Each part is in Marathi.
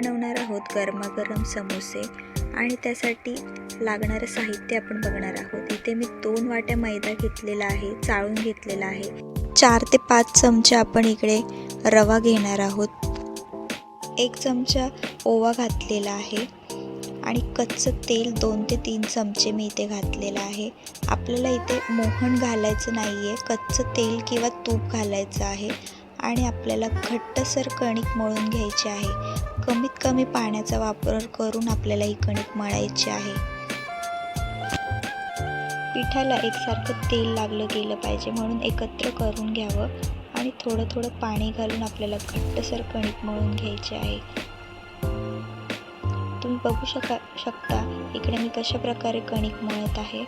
बनवणार आहोत गरमागरम समोसे आणि त्यासाठी लागणारं साहित्य आपण बघणार आहोत. इथे मी दोन वाट्या मैदा घेतलेला आहे चाळून घेतलेला आहे. चार ते पाच चमचे आपण इकडे रवा घेणार आहोत. एक चमचा ओवा घातलेला आहे आणि कच्चं तेल दोन ते तीन चमचे मी इथे घातलेलं आहे. आपल्याला इथे मोहन घालायचं नाही आहे कच्चं तेल किंवा तूप घालायचं आहे. आणि आपल्याला घट्टसर कणिक मळून घ्यायची आहे. कमीत कमी पाण्याचा वापर करून आपल्याला ही कणिक मळायची आहे. पिठाला एकसारखं तेल लागलं गेलं पाहिजे म्हणून एकत्र करून घ्यावं आणि थोडं थोडं पाणी घालून आपल्याला घट्टसर कणिक मळून घ्यायचे आहे. तुम्ही बघू शका शकता इकडे मी कशा प्रकारे कणिक मळत आहे.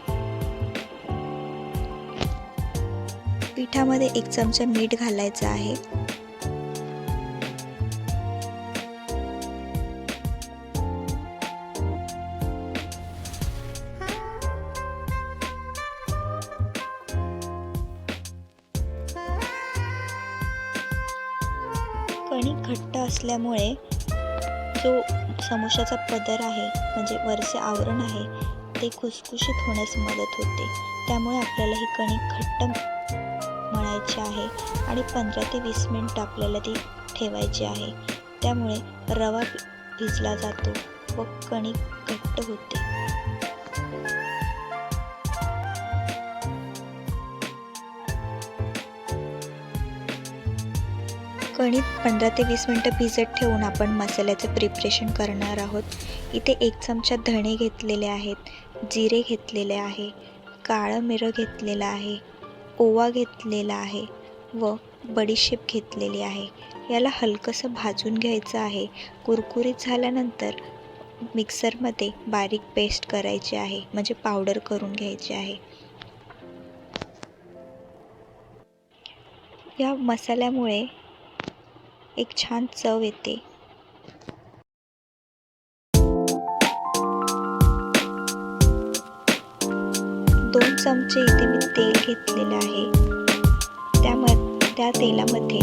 पिठामध्ये एक चमचा मीठ घालायचं आहे. कणिक घट्ट असल्यामुळे जो समोशाचा पदर आहे म्हणजे वरचे आवरण आहे ते खुसखुशीत होण्यास मदत होते. त्यामुळे आपल्याला ही कणिक घट्ट मळायची आहे आणि पंधरा ते वीस मिनटं आपल्याला ती ठेवायची आहे. त्यामुळे रवा भिजला जातो व कणिक घट्ट होते. कणिक पंधरा ते वीस मिनटं भिजत ठेवून आपण मसाल्याचं प्रिपरेशन करणार आहोत. इथे एक चमचा धणे घेतलेले आहेत जिरे घेतलेले आहे काळं मिरं घेतलेलं आहे ओवा घेतलेला आहे व बडीशेप घेतलेली आहे. याला हलकंसं भाजून घ्यायचं आहे. कुरकुरीत झाल्यानंतर मिक्सरमध्ये बारीक पेस्ट करायची आहे. म्हणजे पावडर करून घ्यायची आहे. या मसाल्यामुळे एक छान चव येते. दोन चमचे इथे मी तेल घेतलेलं आहे. त्यामध्ये त्या तेलामध्ये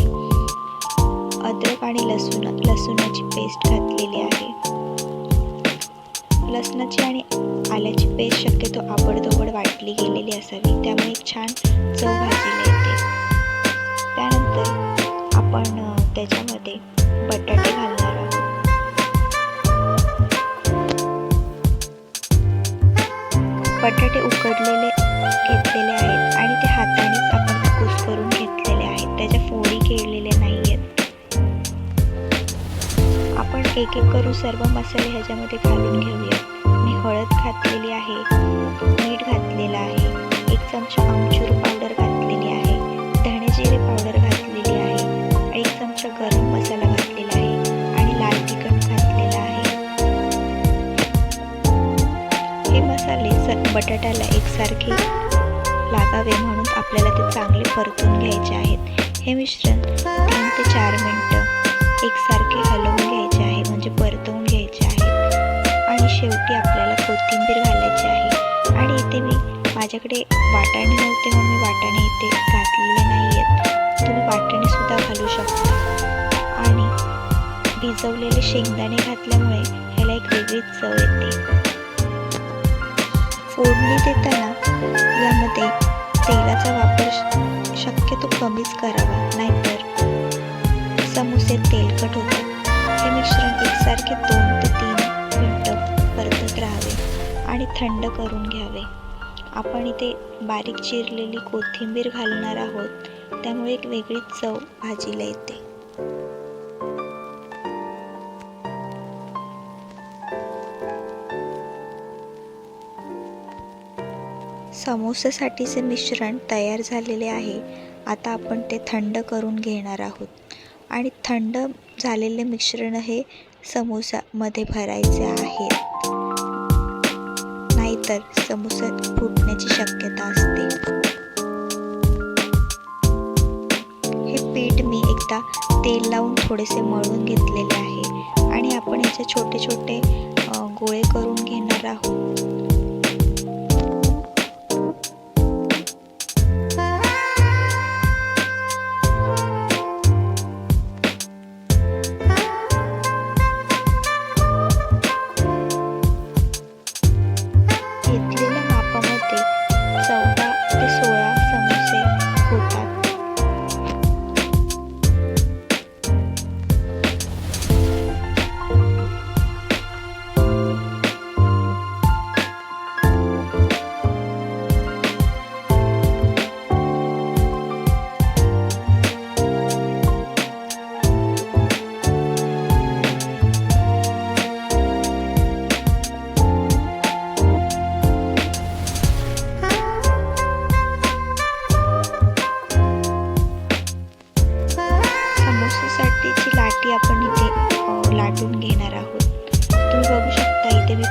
अद्रक आणि लसूण लसूणाची पेस्ट घातलेली आहे. लसणाची आणि आल्याची पेस्ट शक्यतो आबडधोबड वाटली गेलेली असावी. त्यामुळे छान चव भाजीला येते. त्यानंतर आपण त्याच्यामध्ये बटाटे घालणार आहोत. बटाटे उकडलेले घेतलेले आहेत आणि ते हातानेच आपण कुस करून घेतलेले आहेत. त्याच्या फोडी केलेल्या नाही आहेत आपण एक एक करून सर्व मसाले ह्याच्यामध्ये घालून घेऊयात. मी हळद घातलेली आहे मीठ घातलेलं आहे एक चमचा आमचूर परतून घ्यायचे आहेत. हे मिश्रण तीन ते चार मिनटं एकसारखे हलवून घ्यायचे आहे म्हणजे परतवून घ्यायचे आहे. आणि शेवटी आपल्याला कोथिंबीर घालायची आहे. आणि इथे मी माझ्याकडे वाटाणे नव्हते म्हणून मी वाटाणे इथे घातलेले नाही आहेत तुम्ही वाटाणेसुद्धा घालू शकता. आणि भिजवलेले शेंगदाणे घातल्यामुळे ह्याला एक वेगळीच चव येते. फोडणी देताना यामध्ये तेलाचा वापर शक्यतो कमीच करावा नाहीतर समोसे तेलकट होतात. हे मिश्रण एकसारखे दोन ते तीन मिनटं परतत राहावे आणि थंड करून घ्यावे. आपण इथे बारीक चिरलेली कोथिंबीर घालणार आहोत त्यामुळे एक वेगळीच चव भाजीला येते. समोसासाठीचे मिश्रण तयार झालेले आहे. आता आपण ते थंड करून घेणार आहोत. आणि थंड झालेले मिश्रण हे समोसामध्ये भरायचे आहे. नाहीतर समोसा फुटण्याची शक्यता असते. हे पीठ मी एकदा तेल लावून थोडेसे मळून घेतलेले आहे. आणि आपण याचे छोटे छोटे गोळे करून घेणार आहोत.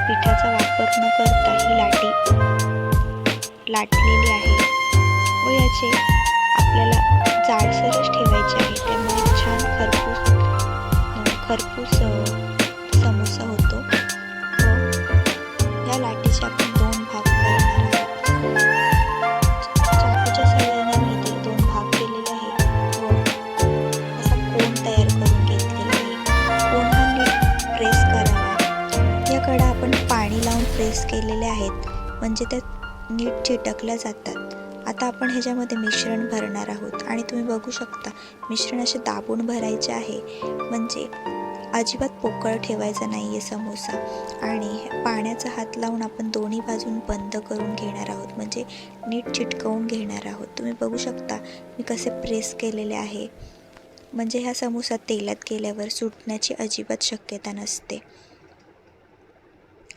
पिठाचा वापर न करता ही लाटी लाटलेली आहे व याचे आपल्याला जाडसरच ठेवायचे आहे. त्यामुळे छान खरपूस खरपूस प्रेस केलेले आहेत. म्हणजे त्या नीट चिटकल्या जातात. आता आपण ह्याच्यामध्ये मिश्रण भरणार आहोत. आणि तुम्ही बघू शकता मिश्रण असे दाबून भरायचे आहे. म्हणजे अजिबात पोकळ ठेवायचा नाही आहे समोसा. आणि पाण्याचा हात लावून आपण दोन्ही बाजून बंद करून घेणार आहोत. म्हणजे नीट चिटकवून घेणार आहोत. तुम्ही बघू शकता मी कसे प्रेस केलेले आहे. म्हणजे हा समोसा तेलात गेल्यावर सुटण्याची अजिबात शक्यता नसते.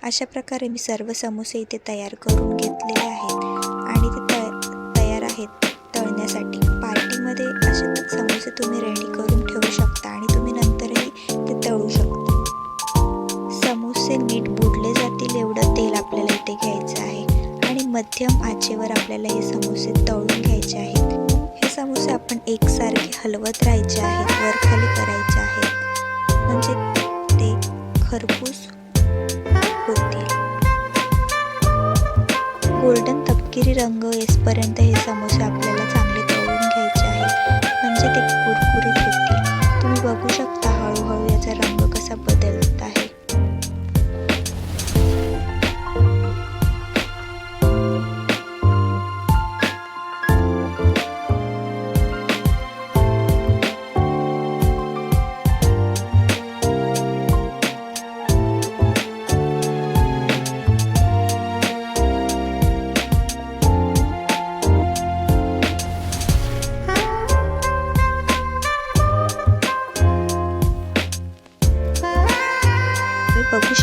अशा प्रकारे मी सर्व समोसे इथे तयार करून घेतलेले आहेत. आणि ते तय तयार आहेत तळण्यासाठी. पार्टीमध्ये असे समोसे तुम्ही रेडी करून ठेवू शकता आणि तुम्ही नंतरही ते तळू शकता. समोसे नीट बुडले जातील एवढं तेल आपल्याला इथे घ्यायचं आहे. आणि मध्यम आचेवर आपल्याला हे समोसे तळून घ्यायचे आहेत. हे समोसे आपण एकसारखे हलवत राहायचे आहेत वर खाली करायचे आहेत. म्हणजे ते खरपूस होतील गोल्डन तपकिरी रंग येसपर्यंत हे समोसे आपल्याला चांगले तळून घ्यायचे आहेत. म्हणजे ते कुरकुरीत होतील. तुम्ही बघू शकता हळूहळू याचा रंग कसा बदलत आहे.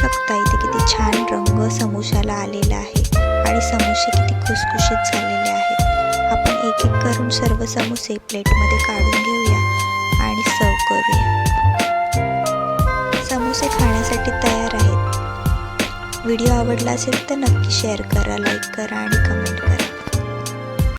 शकता इथे किती छान रंग समोशाला आलेला आहे आणि समोसे किती खुसखुशीत झालेले आहेत. आपण एक एक करून सर्व समोसे प्लेटमध्ये काढून घेऊया आणि सर्व करूया. समोसे खाण्यासाठी तयार आहेत. व्हिडिओ आवडला असेल तर नक्की शेअर करा लाईक करा आणि कमेंट